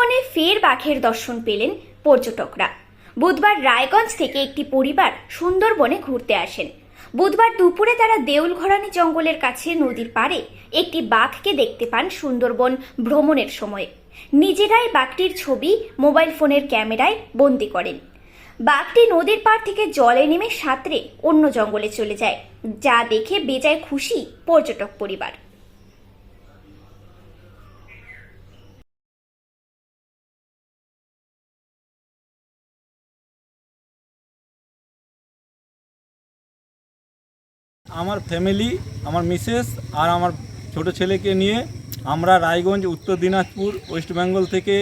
সুন্দরবনে ফের বাঘের দর্শন পেলেন পর্যটকরা। বুধবার রায়গঞ্জ থেকে একটি পরিবার সুন্দরবনে ঘুরতে আসেন। বুধবার দুপুরে তারা দেউলঘরানি জঙ্গলের কাছে নদীর পাড়ে একটি বাঘকে দেখতে পান সুন্দরবন ভ্রমণের সময়। নিজেরাই বাঘটির ছবি, মোবাইল ফোনের ক্যামেরায় বন্দি করেন। বাঘটি নদীর পাড় থেকে জলে নেমে সাঁতরে অন্য জঙ্গলে চলে যায়, যা দেখে বেজায় খুশি পর্যটক পরিবার। আমার ফ্যামিলি আমার মিসেস আর আমার ছোট ছেলেকে নিয়ে আমরা রায়গঞ্জ, উত্তর দিনাজপুর, ওয়েস্ট বেঙ্গল থেকে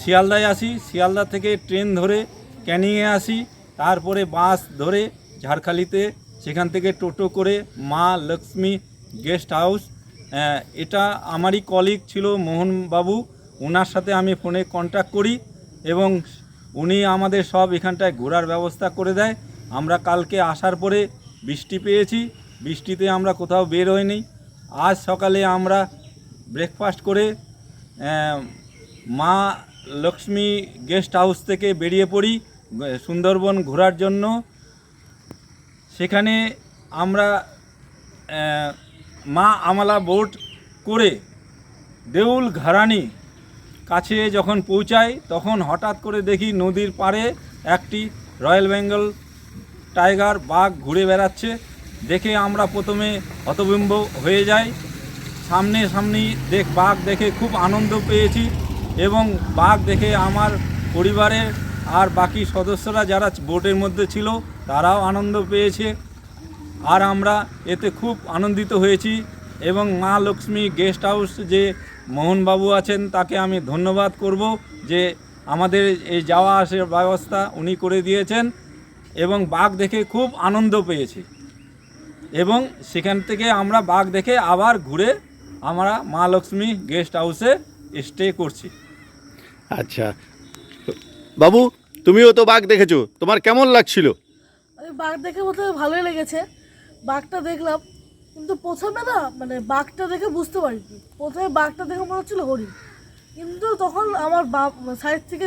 শিয়ালদায় আসি। শিয়ালদা থেকে ট্রেন ধরে ক্যানিংয়ে আসি। তারপরে বাস ধরে ঝাড়খালিতে, সেখান থেকে টোটো করে মা লক্ষ্মী গেস্ট হাউস। এটা আমারই কলিগ ছিল মোহনবাবু। ওনার সাথে আমি ফোনে কন্ট্যাক্ট করি এবং উনি আমাদের সব এখানটায় ঘোরার ব্যবস্থা করে দেয়। আমরা কালকে আসার পরে বৃষ্টি পেয়েছি, বৃষ্টিতে আমরা কোথাও বের হইনি। আজ সকালে আমরা ব্রেকফাস্ট করে মা লক্ষ্মী গেস্ট হাউস থেকে বেরিয়ে পড়ি, সুন্দরবন ঘোরার জন্য। সেখানে আমরা মা আমলা বোট করে দেউল ঘরানি কাছে যখন পৌঁছাই, তখন হঠাৎ করে দেখি নদীর পাড়ে একটি রয়্যাল বেঙ্গল টাইগার বাঘ ঘুরে বেড়াচ্ছে। দেখে আমরা প্রথমে হতবিম্ব হয়ে যাই। সামনে সামনি দেখ, বাঘ দেখে খুব আনন্দ পেয়েছি এবং বাঘ দেখে আমার পরিবারের আর বাকি সদস্যরা যারা বোটের মধ্যে ছিল, তারাও আনন্দ পেয়েছে। আর আমরা এতে খুব আনন্দিত হয়েছি এবং মা লক্ষ্মী গেস্ট হাউস যে মোহনবাবু আছেন, তাকে আমি ধন্যবাদ করব যে আমাদের এই যাওয়া আসার ব্যবস্থা উনি করে দিয়েছেন। এবং বাঘ দেখে খুব আনন্দ পেয়েছি। এবং সেখান থেকে আমরা বাঘ দেখে আবার ঘুরে আমরা মা লক্ষ্মী গেস্ট হাউসে স্টে করছি। আচ্ছা। বাবু তুমিও তো বাঘ দেখেছ। তোমার কেমন লাগছিল? বাঘ দেখে প্রথমে ভালোই লেগেছে। বাঘটা দেখলাম কিন্তু প্রথমে না মানে বাঘটা দেখে বুঝতে পারিনি। প্রথমে বাঘটা দেখে মনে হচ্ছিল হরিণ। কিন্তু তখন আমার বাপ সাইড থেকে